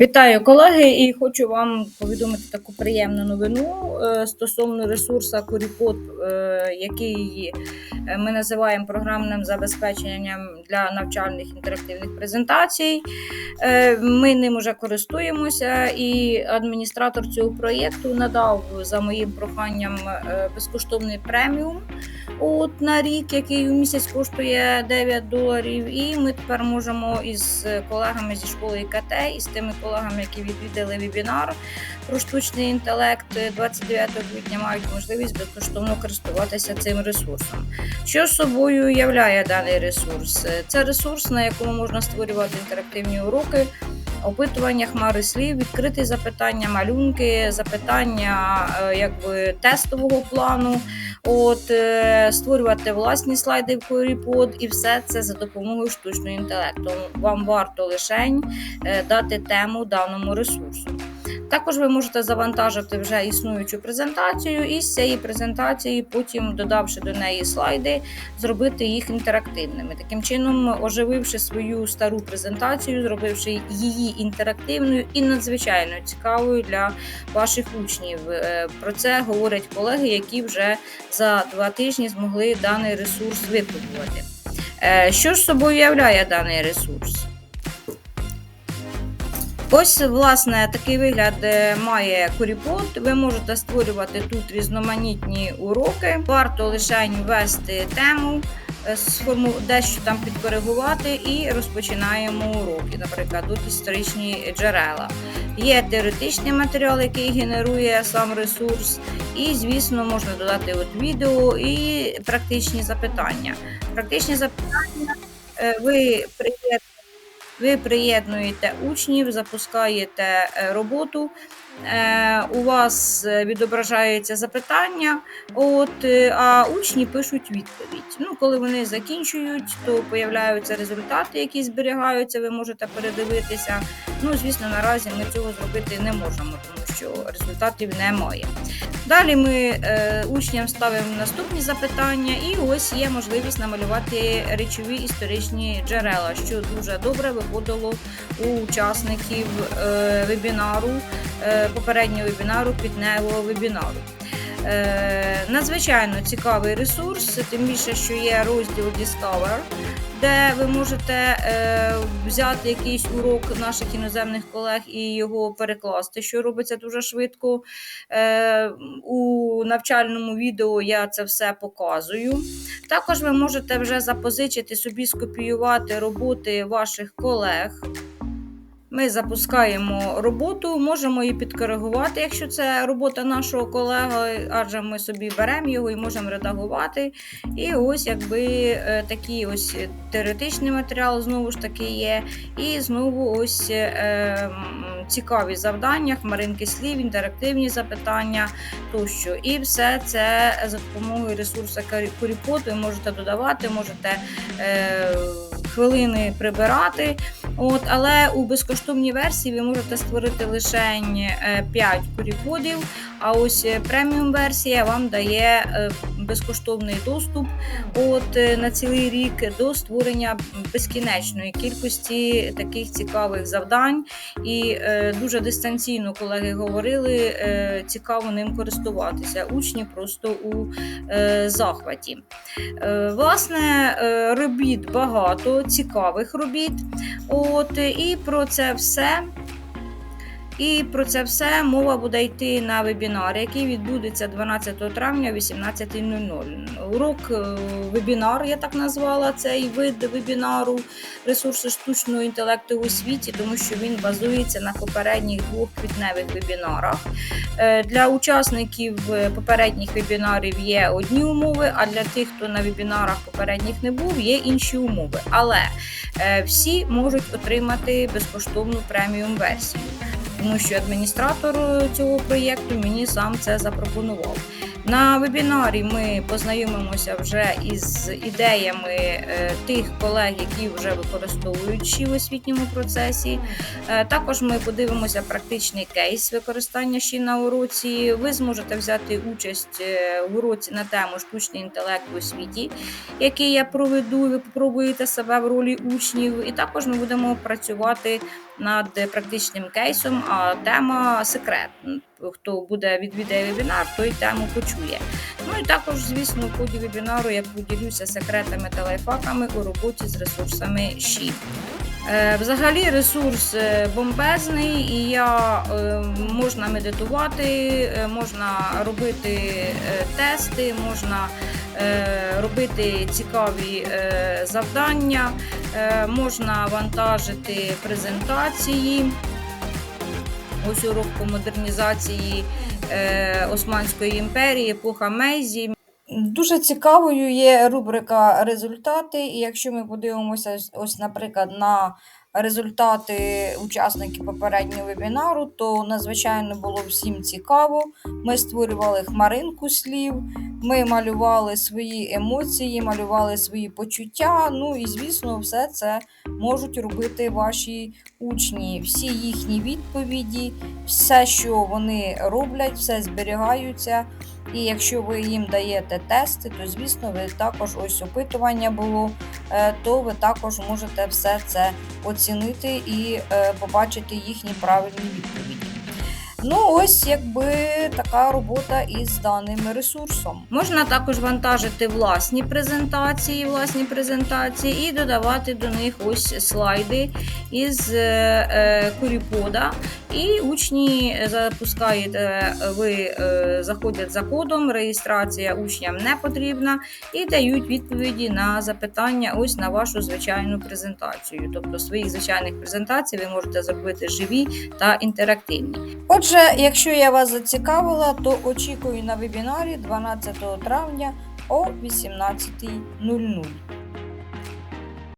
Вітаю колеги, і хочу вам повідомити таку приємну новину е, стосовно ресурсу Коріпод, е, який е, ми називаємо програмним забезпеченням для навчальних інтерактивних презентацій. Ми ним уже користуємося, і адміністратор цього проєкту надав за моїм проханням безкоштовний преміум от, на рік, який у місяць коштує 9 доларів. І ми тепер можемо із колегами зі школи ІКТ і з тими які відвідали вебінар про штучний інтелект 29 квітня, мають можливість безкоштовно користуватися цим ресурсом. Що собою являє даний ресурс? Це ресурс, на якому можна створювати інтерактивні уроки. Опитування хмари слів, відкриті запитання, малюнки, запитання е, якби тестового плану, от е, створювати власні слайди в Coripod, і все це за допомогою штучного інтелекту. Вам варто лише дати тему даному ресурсу. Також ви можете завантажити вже існуючу презентацію, і з цієї презентації, потім, додавши до неї слайди, зробити їх інтерактивними. Таким чином, ожививши свою стару презентацію, зробивши її інтерактивною і надзвичайно цікавою для ваших учнів. Е, Про це говорять колеги, які вже за два тижні змогли даний ресурс випробувати. Е, Що ж собою являє даний ресурс? Ось, власне, такий вигляд е, має Коріпод. Ви можете створювати тут різноманітні уроки. Варто лише ввести тему, е, дещо там підкоригувати і розпочинаємо уроки, наприклад, тут історичні джерела. Є теоретичний матеріал, який генерує сам ресурс, і, звісно, можна додати от відео і практичні запитання. Практичні запитання е, ви приєднуєте ви приєднуєте учнів, запускаєте е, роботу. е, У вас е, відображається запитання, от, а учні пишуть відповідь. Ну, коли вони закінчують, то появляються результати, які зберігаються, ви можете передивитися. Ну, звісно, наразі ми цього зробити не можемо, що результатів немає. Далі ми е, учням ставимо наступні запитання, і ось є можливість намалювати речові історичні джерела, що дуже добре виходило у учасників е, вебінару, е, попереднього вебінару, квітневого вебінару. Е, надзвичайно цікавий ресурс, тим більше, що є розділ Discover, де ви можете е, взяти якийсь урок наших іноземних колег і його перекласти, що робиться дуже швидко. Е, у навчальному відео я це все показую. Також ви можете вже запозичити собі, скопіювати роботи ваших колег. Ми запускаємо роботу, можемо її підкоригувати, якщо це робота нашого колеги, адже ми собі беремо його і можемо редагувати. І ось якби е, такий ось теоретичний матеріал знову ж таки є. І знову ось е, цікаві завдання, хмаринки слів, інтерактивні запитання тощо. І все це за допомогою ресурсу Коріпод ви можете додавати, можете е, хвилини прибирати. От, але у безкоштовній версії ви можете створити лише 5 коріподів, а ось е, преміум версія вам дає е, безкоштовний доступ от, е, на цілий рік до створення безкінечної кількості таких цікавих завдань. І дуже дистанційно колеги говорили, цікаво ним користуватися. Учні просто у захваті. Власне, робіт багато, цікавих робіт. От, і про це все. І про це все мова буде йти на вебінарі, який відбудеться 12 травня о 18.00. Урок е, вебінар, я так назвала цей вид вебінару ресурси штучного інтелекту у світі, тому що він базується на попередніх двох квітневих вебінарах. Е, Для учасників е, попередніх вебінарів є одні умови, а для тих, хто на вебінарах попередніх не був, є інші умови. Але всі можуть отримати безкоштовну преміум версію тому що адміністратор цього проєкту мені сам це запропонував. На вебінарі ми познайомимося вже із ідеями е, тих колег, які вже використовують ЩІ в освітньому процесі. Е, Також ми подивимося практичний кейс використання ЩІ на уроці. Ви зможете взяти участь е, в уроці на тему штучний інтелект у освіті, який я проведу. Ви попробуєте себе в ролі учнів. І також ми будемо працювати над практичним кейсом, а тема секрет. Хто буде відвідає вебінар, той тему почує. Ну і також, звісно, в ході вебінару я поділюся секретами та лайфхаками у роботі з ресурсами ЩІ. Е, Взагалі ресурс е, бомбезний, і я е, можна медитувати, можна робити тести, можна робити цікаві завдання, можна вантажити презентації. Ось урок по модернізації е, Османської імперії, епоха Мейзі. Дуже цікавою є рубрика результати. І якщо ми подивимося, ось- наприклад, на результати учасників попереднього вебінару, то надзвичайно було всім цікаво. Ми створювали хмаринку слів, ми малювали свої емоції, малювали свої почуття. Ну і звісно, все це можуть робити ваші учні. Всі їхні відповіді, все, що вони роблять, все зберігаються. І якщо ви їм даєте тести, то звісно, ви також ось опитування було, е, то ви також можете все це оцінити і е, побачити їхні правильні відповіді. Ну, ось якби така робота із даним ресурсом. Можна також вантажити власні презентації, власні презентації і додавати до них ось слайди із е, е, Куріпода. І учні запускаєте, ви е, заходять за кодом, реєстрація учням не потрібна, і дають відповіді на запитання ось на вашу звичайну презентацію. Тобто своїх звичайних презентацій ви можете зробити живі та інтерактивні. Отже, якщо я вас зацікавила, то очікую на вебінарі 12 травня о 18.00.